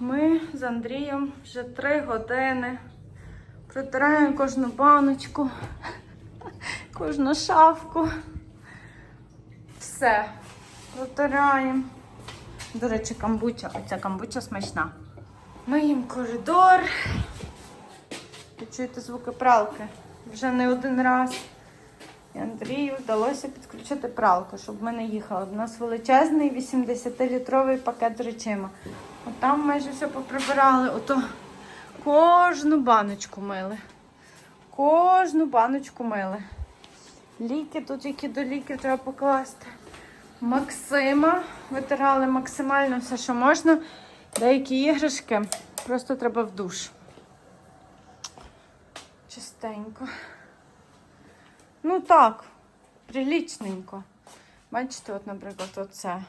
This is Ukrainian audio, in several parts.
Ми з Андрієм вже три години протираємо кожну баночку, кожну шафку. Все, протираємо. До речі, камбуча. Оця камбуча смачна. Миємо коридор. Ви чуєте звуки пралки? Вже не один раз. І Андрію вдалося підключити пралку, щоб ми не їхали. У нас величезний 80-літровий пакет з речима. От там майже все поприбирали. Ото кожну баночку мили. Кожну баночку мили. Ліки тут, які до ліків треба покласти. Максима витирали максимально все, що можна. Деякі іграшки просто треба в душ. Чистенько. Ну так, прилічненько. Бачите, от, наприклад, оце.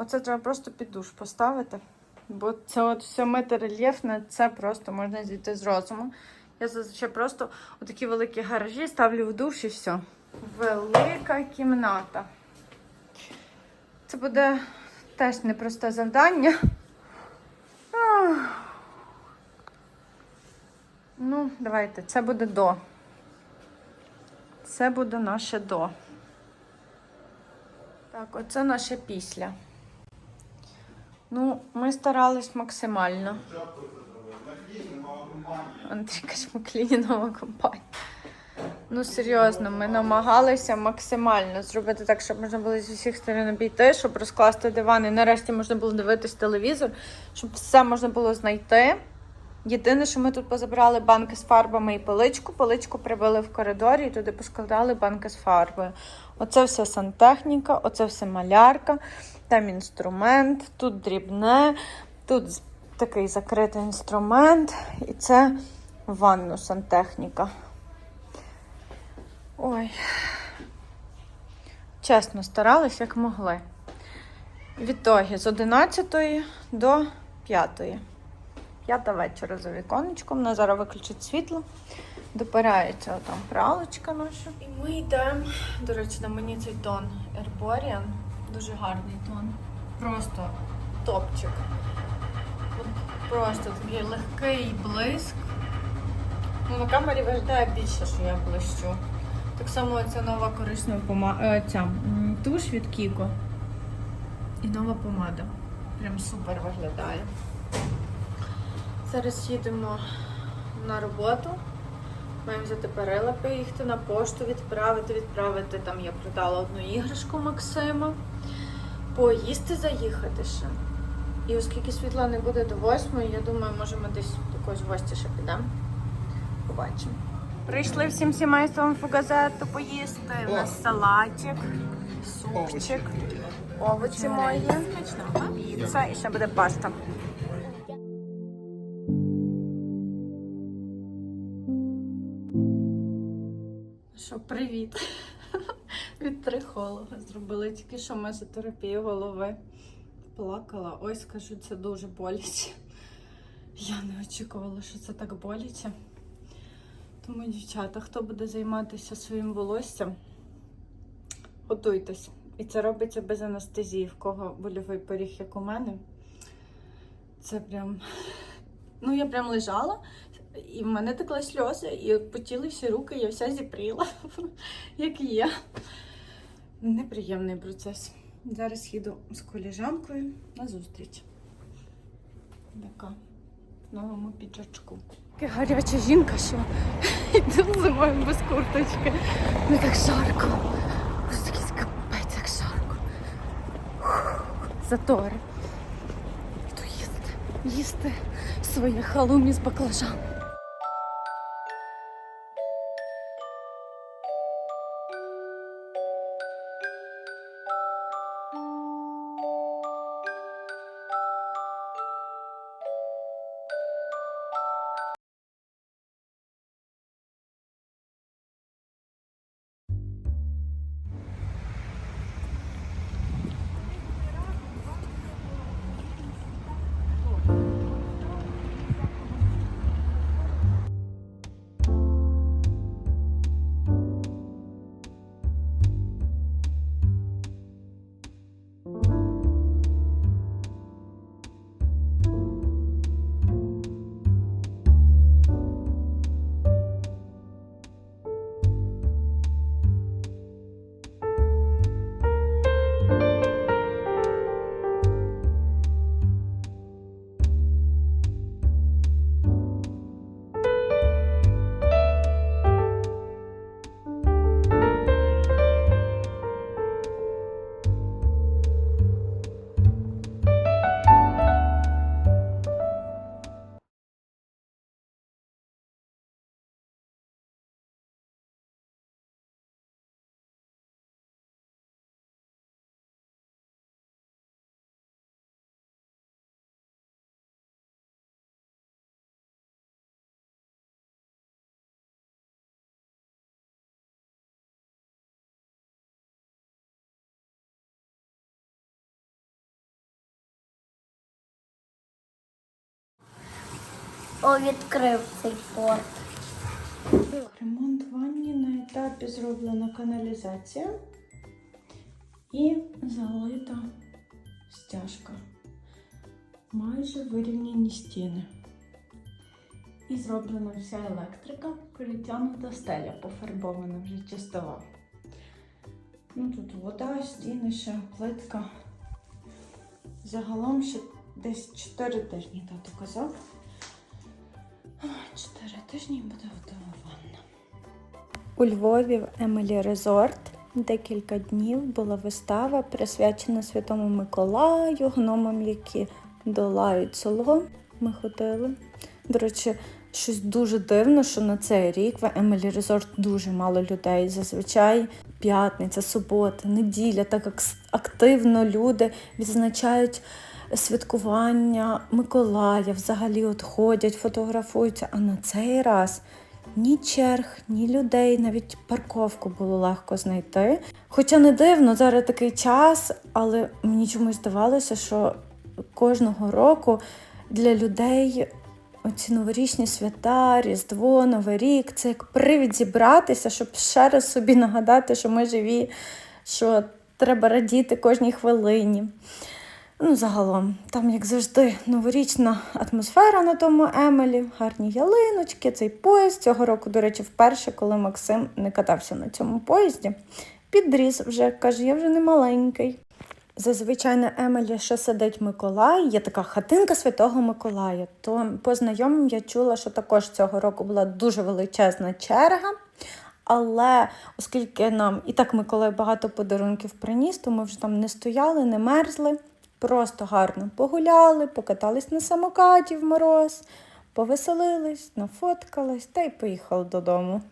Оце треба просто під душ поставити. Бо це от все мити рельєфне, це просто можна зійти з розуму. Я зазвичай просто отакі великі гаражі ставлю в душ і все. Велика кімната. Це буде теж непросте завдання. Ну, давайте, це буде до. Це буде наше до. Так, оце наше після. Ну, ми старались максимально. Андрій каже, клінінова компанія. Ну, серйозно, ми намагалися максимально зробити так, щоб можна було з усіх сторон обійти, щоб розкласти диван і нарешті можна було дивитись телевізор, щоб все можна було знайти. Єдине, що ми тут позабрали банки з фарбами і пиличку. Пиличку прибили в коридорі і туди поскладали банки з фарбою. Оце все сантехніка, оце все малярка, там інструмент, тут дрібне, тут такий закритий інструмент, і це ванну сантехніка. Ой. Чесно, старались, як могли. Відтоді з 11 до 5. П'ята вечора за віконечком. Вона зараз виключить світло. Допирається там пралочка наша. І ми йдемо. До речі, на мені цей тон Herborian. Дуже гарний тон. Просто топчик. Просто такий легкий блиск. Ну, на камері виглядає більше, що я блищу. Так само ця нова коричнева помада. Ця туш від Кіко. І нова помада. Прям супер виглядає. Зараз їдемо на роботу. Маємо взяти перила, поїхати на пошту, відправити, відправити. Там я продала одну іграшку Максима. Поїсти заїхати ще. І оскільки світла не буде до восьмої, я думаю, може ми десь до якогось гостя ще підемо. Побачимо. Прийшли всім сімейством фугазету поїсти. У нас салатик, супчик, овочі мої, піца і ще буде паста. Що, привіт. Від трихолога зробили тільки що мезотерапію голови. Плакала. Ой, скажу, це дуже боляче. Я не очікувала, що це так боляче. Тому, дівчата, хто буде займатися своїм волоссям, готуйтесь. І це робиться без анестезії, в кого больовий поріг, як у мене. Це прям. Ну, я прям лежала, і в мене текли сльози, і потіли всі руки, я вся зіпріла, як є. Неприємний процес. Зараз їду з коліжанкою на зустріч. Така в новому піджачку. Така гаряча жінка, що йду зимою без курточки. Не так жарко. Просто якийсь капець, як жарко. Затори. Йду їсти. Їсти своє халумі з баклажан. Відкрив цей порт. Ремонт ванні на етапі зроблена каналізація і залита стяжка. Майже вирівняні стіни. І зроблена вся електрика, перетягнута стеля, пофарбована вже чистова. Ну тут вода, стіни, ще плитка. Загалом ще десь 4 тижні тато казав. Чотири тижні буде готова ванна. У Львові в Емелі Резорт декілька днів була вистава, присвячена Святому Миколаю, гномам, які долають село. Ми ходили. До речі, щось дуже дивно, що на цей рік в Емелі Резорт дуже мало людей. Зазвичай п'ятниця, субота, неділя, так як активно люди відзначають святкування Миколая, взагалі от ходять, фотографуються. А на цей раз ні черг, ні людей, навіть парковку було легко знайти. Хоча не дивно, зараз такий час, але мені чомусь здавалося, що кожного року для людей оці новорічні свята, Різдво, Новий рік це як привід зібратися, щоб ще раз собі нагадати, що ми живі, що треба радіти кожній хвилині. Ну, загалом, там, як завжди, новорічна атмосфера на тому Емелі, гарні ялиночки, цей поїзд. Цього року, до речі, вперше, коли Максим не катався на цьому поїзді, підріс вже, каже, я вже не маленький. Зазвичай на Емелі ще сидить Миколай, є така хатинка Святого Миколая. То по знайомим я чула, що також цього року була дуже величезна черга. Але оскільки нам і так Миколай багато подарунків приніс, то ми вже там не стояли, не мерзли. Просто гарно погуляли, покатались на самокаті в мороз, повеселились, нафоткались та й поїхали додому.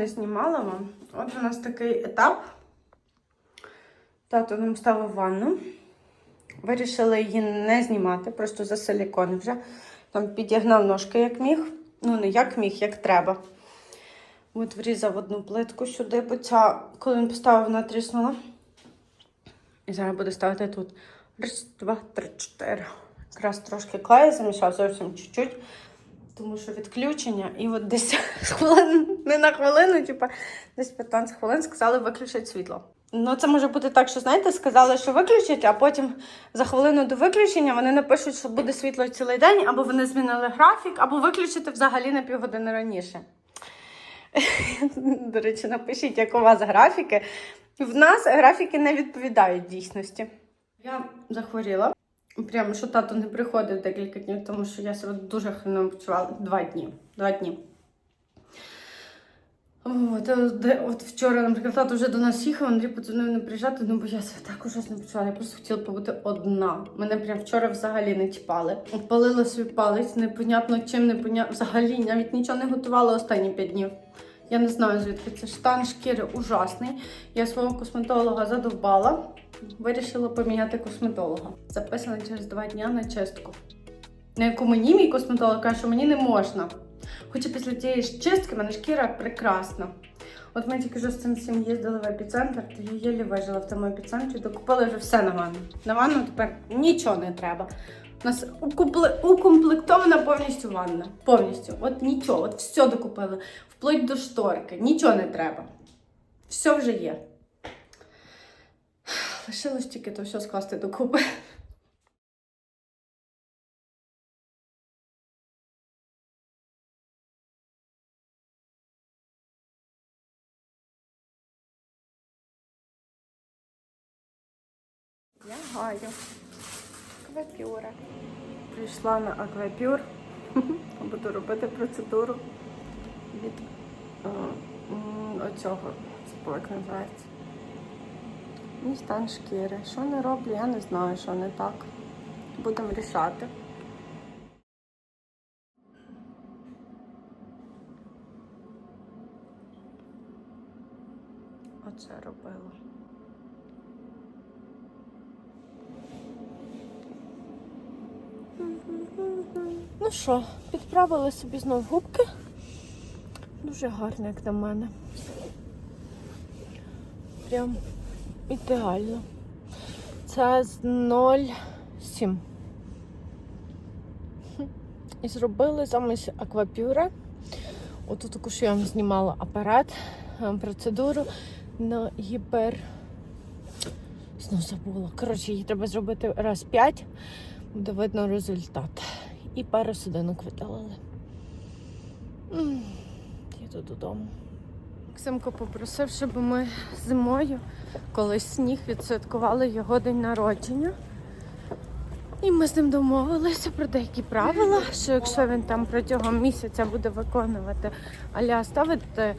Не знімала вам. От у нас такий етап. Тато нам ставив ванну. Вирішили її не знімати, просто за силікон вже. Там підігнав ножки як міг. Ну, не як міг, як треба. От врізав одну плитку сюди, бо ця, коли він поставив, вона тріснула. І зараз буде ставити тут. Раз, два, три, чотири. Якраз трошки клею замішав, зовсім чуть-чуть. Тому що відключення, і от десь хвилин, не на хвилину, типа десь 15 хвилин сказали виключити світло. Ну, це може бути так, що знаєте, сказали, що виключать, а потім за хвилину до виключення вони напишуть, що буде світло цілий день, або вони змінили графік, або виключити взагалі на півгодини раніше. До речі, напишіть, як у вас графіки. В нас графіки не відповідають дійсності. Я захворіла. Прямо що тато не приходив декілька днів, тому що я себе дуже хреново почувала два дні. Два дні. От, е, от вчора, наприклад, тато вже до нас їхав, Андрій подзвонив не приїжджати, ну бо я себе так ужасно почувала. Я просто хотіла побути одна. Мене прям вчора взагалі не чіпали. Палила свій палець, непонятно чим, непонятно. Взагалі навіть нічого не готувала останні п'ять днів. Я не знаю, звідки це стан шкіри ужасний. Я свого косметолога задовбала. Вирішила поміняти косметолога. Записана через два дні на чистку. На яку мені мій косметолог каже, що мені не можна. Хоча після тієї ж чистки в мене шкіра прекрасна. От ми тільки що з цим всім їздили в епіцентр, то я єлі вижила в тому епіцентрі, докупили вже все на ванну. На ванну тепер нічого не треба. У нас укомплектована повністю ванна. Повністю. От нічого, от все докупили. Вплоть до шторки. Нічого не треба. Все вже є. Лишилось тільки то все скласти докупи. Я гаю. Аквапюра. Прийшла на аквапюр. Буду робити процедуру від е, м, оцього. Забула, як називається і стан шкіри. Що не роблю, я не знаю, що не так. Будемо рішати. Оце робила. Ну що, підправила собі знову губки. Дуже гарно, як на мене. Прям ідеально. Це з 0,7. І зробили замість аквапюра. Отут також я вам знімала апарат, е, процедуру на гіпер. Знов забула. Коротше, її треба зробити раз 5, буде видно результат. І пару судинок видалили. Їду додому. Максимко попросив, щоб ми зимою, коли сніг, відсвяткували його день народження. І ми з ним домовилися про деякі правила, що якщо він там протягом місяця буде виконувати аля ставити е,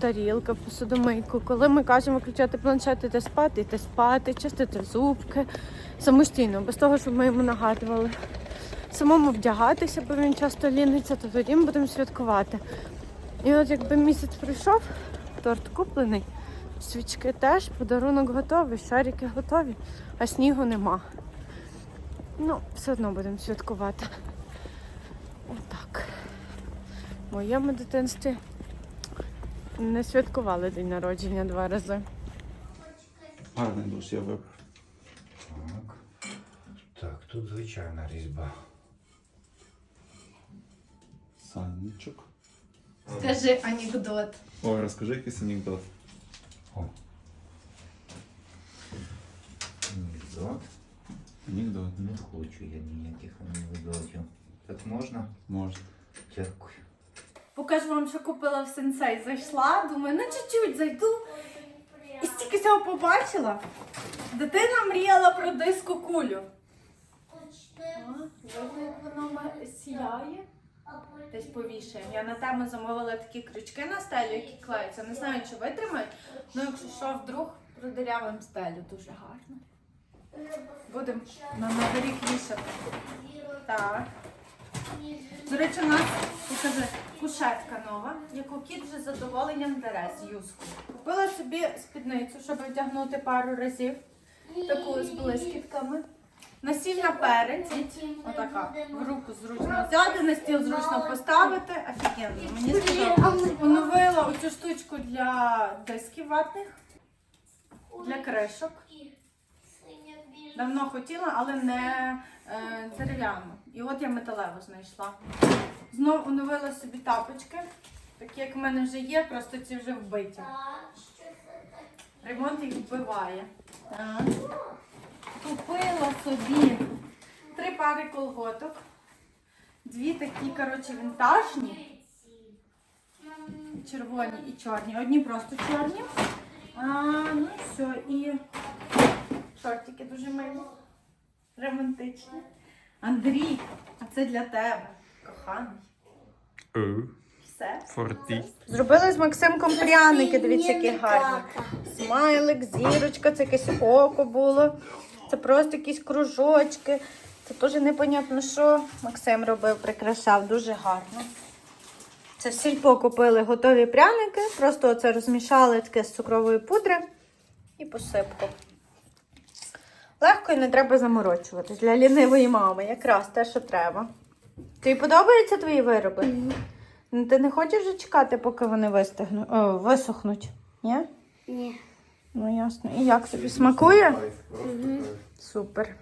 тарілки, посудомийку, коли ми кажемо включати планшет, іти спати, йти спати, чистити зубки самостійно, без того, щоб ми йому нагадували. Самому вдягатися, бо він часто ліниться, то тоді ми будемо святкувати. І от якби місяць пройшов, торт куплений, свічки теж, подарунок готовий, шарики готові, а снігу нема. Ну, все одно будемо святкувати. Отак. В моєму дитинстві не святкували день народження два рази. Гарний душ я вибрав. Так. Так, тут звичайна різьба. Санничок. Скажи анекдот. Ой, розкажи якийсь анекдот. О. Анекдот. Анекдот. Не хочу я ніяких анекдотів. Так можна? Можна. Дякую. Покажу вам, що купила в сенсей. Зайшла, думаю, ну чуть-чуть зайду. І стільки цього побачила. Дитина мріяла про диску кулю. Воно сіяє. Десь повішаємо. Я на тему замовила такі крючки на стелю, які клеються. Не знаю, чи витримають. Ну, якщо що, вдруг продирявим стелю дуже гарно. Будемо на новий рік вішати. Так. До речі, у нас покажи, кушетка нова, яку кіт вже задоволенням бере з юзку. Купила собі спідницю, щоб вдягнути пару разів. Таку з блискітками. Насільна перець. Отака. В руку зручно взяти, на стіл зручно поставити. Офігенно. Мені сподобалося. Оновила оцю штучку для дисків ватних, для кришок. Давно хотіла, але не е, дерев'яну. І от я металеву знайшла. Знову оновила собі тапочки, такі як в мене вже є, просто ці вже вбиті. Ремонт їх вбиває. Так. Купила собі три пари колготок. Дві такі, коротше, вінтажні. Червоні і чорні. Одні просто чорні. А, ну і все. І шортики дуже милі. Романтичні. Андрій, а це для тебе, коханий. Все. Форті. Зробили з Максимком пряники, дивіться, які гарні. Смайлик, зірочка, це якесь око було. Це просто якісь кружочки. Це теж непонятно, що Максим робив, прикрашав дуже гарно. Це в сільпо купили готові пряники, просто оце розмішали таке з цукрової пудри і посипку. Легко і не треба заморочуватись. Для лінивої мами. Якраз те, що треба. Тобі подобаються твої вироби? Ти не хочеш вже чекати, поки вони вистигнуть, О, висохнуть? Ні? Ні. Ну ясно. І як тобі смакує? Супер.